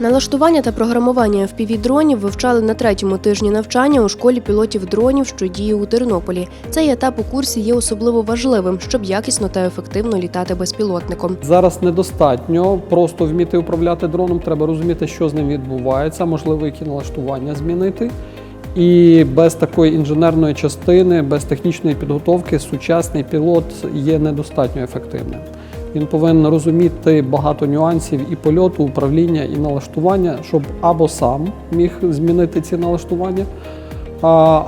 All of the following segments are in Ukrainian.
Налаштування та програмування FPV-дронів вивчали на третьому тижні навчання у школі пілотів дронів, що діє у Тернополі. Цей етап у курсі є особливо важливим, щоб якісно та ефективно літати безпілотником. Зараз недостатньо просто вміти управляти дроном. Треба розуміти, що з ним відбувається, можливо, які налаштування змінити. І без такої інженерної частини, без технічної підготовки, сучасний пілот є недостатньо ефективним. Він повинен розуміти багато нюансів і польоту, управління, і налаштування, щоб або сам міг змінити ці налаштування,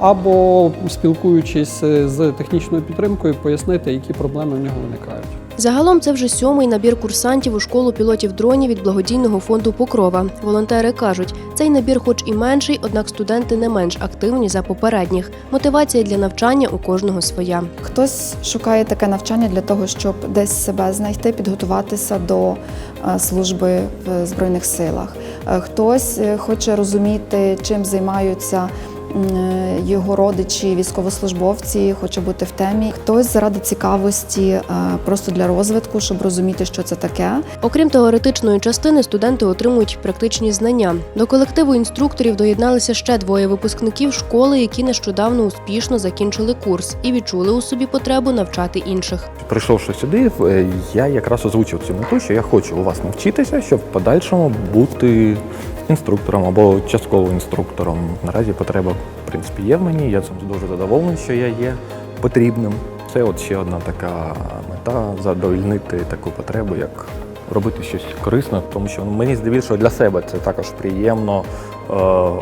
або спілкуючись з технічною підтримкою, пояснити, які проблеми в нього виникають. Загалом це вже сьомий набір курсантів у школу пілотів дронів від благодійного фонду Покрова. Волонтери кажуть, цей набір, хоч і менший, однак студенти не менш активні за попередніх. Мотивація для навчання у кожного своя. Хтось шукає таке навчання для того, щоб десь себе знайти, підготуватися до е, служби в Збройних силах. Е, Хтось е, хоче розуміти, чим займаються його родичі, військовослужбовці, хоче бути в темі. Хтось заради цікавості, е, просто для розвитку, щоб розуміти, що це таке. Окрім теоретичної частини, студенти отримують практичні знання. До колективу інструкторів доєдналися ще двоє випускників школи, які нещодавно успішно закінчили курс і відчули у собі потребу навчати інших. Прийшовши сюди, е, я якраз озвучив цю мету, що я хочу у вас навчитися, щоб в подальшому бути інструктором або частково інструктором. Наразі потреба, в принципі, є в мені. Я цим дуже задоволений, що я є потрібним. Це от ще одна така мета задовольнити таку потребу, як робити щось корисне, тому що ну, мені здебільшого для себе це також приємно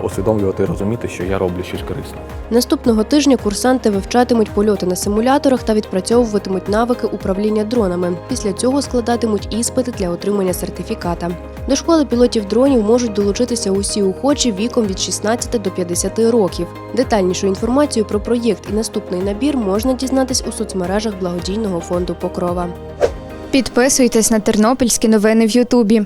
усвідомлювати і розуміти, що я роблю щось корисне. Наступного тижня курсанти вивчатимуть польоти на симуляторах та відпрацьовуватимуть навики управління дронами. Після цього складатимуть іспити для отримання сертифіката. До школи пілотів дронів можуть долучитися усі охочі віком від 16 до 50 років. Детальнішу інформацію про проєкт і наступний набір можна дізнатись у соцмережах благодійного фонду Покрова. Підписуйтесь на тернопільські новини в Ютубі.